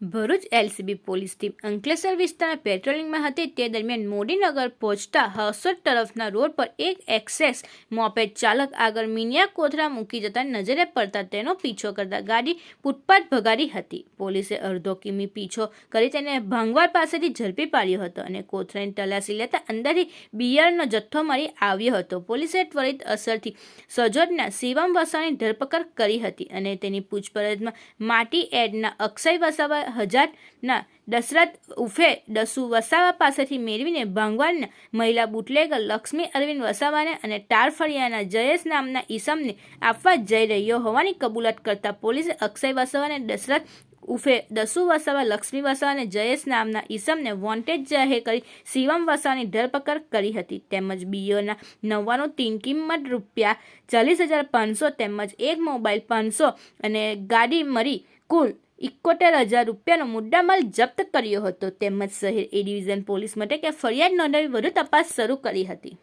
Bharuch LCB police team Ankleshwar વિસ્તારના પેટ્રોલિંગમાં હતી. તે દરમિયાન મોડીનગર પહોંચતા હસોદ તરફના રોડ પર એક એક્સેસ મોપેડ ચાલક આગળ મિનિયા કોથરા મૂકી જતા નજરે પડતા તેનો પીછો કરતા ગાડી ફૂટપાથ ભગાડી હતી. પોલીસે અડધો કિમી પીછો કરી તેને ભાંગવાર પાસેથી ઝડપી પાડ્યો હતો અને કોથરાની તલાશી લેતા અંદરથી બિયરનો જથ્થો મળી આવ્યો હતો. પોલીસે ત્વરિત અસરથી સજોદના શિવમ વસાવાની ધરપકડ કરી હતી અને તેની પૂછપરછમાં માટી એડના અક્ષય વસાવા હજારના દશરથ ઉફે દસુ વસાવા પાસેથી મેળવીને ભાંગવાડના મહિલા બુટલેગર લક્ષ્મી અરવિંદ વસાવાને અને ટારફળિયાના જયેશ નામના ઈસમને આપવા જઈ રહ્યો હોવાની કબૂલાત કરતા પોલીસે અક્ષય વસાવાને દશરથ ઉફે દસુ વસાવા, લક્ષ્મી વસાવા અને જયેશ નામના ઈસમને વોન્ટેડ જાહેર કરી શિવમ વસાવાની ધરપકડ કરી હતી. તેમજ બીઓના નવ્વાણું તીન કિંમત રૂપિયા ચાલીસ હજાર પાંચસો તેમજ એક મોબાઈલ પાંચસો અને ગાડી મળી કુલ ઇકોતેર હજાર રૂપિયાનો મુદ્દામાલ જપ્ત કર્યો હતો. તેમજ શહેર એ ડિવિઝન પોલીસ મથકે ફરિયાદ નોંધાવી વધુ તપાસ શરૂ કરી હતી.